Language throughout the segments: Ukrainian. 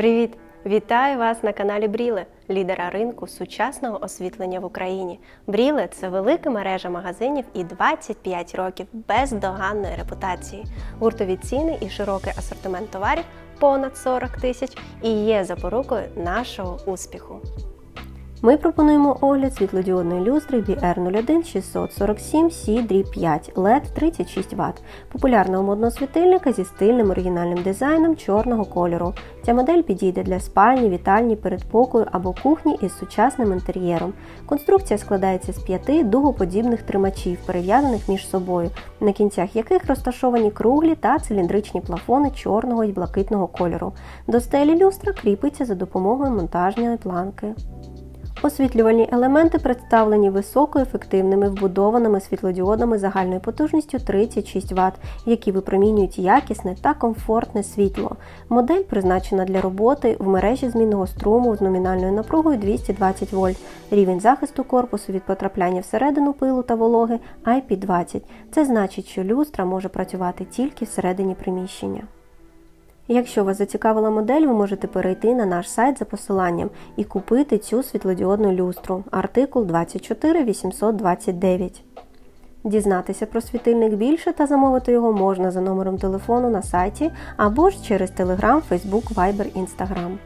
Привіт! Вітаю вас на каналі Бріле, лідера ринку сучасного освітлення в Україні. Бріле це велика мережа магазинів і 25 років бездоганної репутації. Гуртові ціни і широкий асортимент товарів понад 40 тисяч і є запорукою нашого успіху. Ми пропонуємо огляд світлодіодної люстри BR01 647 C 5 LED 36 Вт, популярного модного світильника зі стильним оригінальним дизайном чорного кольору. Ця модель підійде для спальні, вітальні, передпокою або кухні із сучасним інтер'єром. Конструкція складається з п'яти дугоподібних тримачів, перев'язаних між собою, на кінцях яких розташовані круглі та циліндричні плафони чорного і блакитного кольору. До стелі люстра кріпиться за допомогою монтажної планки. Освітлювальні елементи представлені високоефективними вбудованими світлодіодами загальною потужністю 36 Вт, які випромінюють якісне та комфортне світло. Модель призначена для роботи в мережі змінного струму з номінальною напругою 220 вольт. Рівень захисту корпусу від потрапляння всередину пилу та вологи IP20. Це значить, що люстра може працювати тільки всередині приміщення. Якщо вас зацікавила модель, ви можете перейти на наш сайт за посиланням і купити цю світлодіодну люстру артикул 24829. Дізнатися про світильник більше та замовити його можна за номером телефону на сайті або ж через Telegram, Facebook, Viber, Instagram.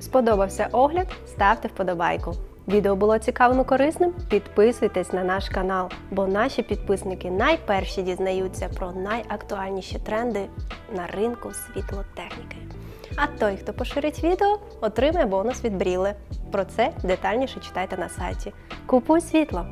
Сподобався огляд? Ставте вподобайку. Відео було цікавим і корисним? Підписуйтесь на наш канал, бо наші підписники найперші дізнаються про найактуальніші тренди на ринку світлотехніки. А той, хто поширить відео, отримає бонус від Бріле. Про це детальніше читайте на сайті. Купуй світло!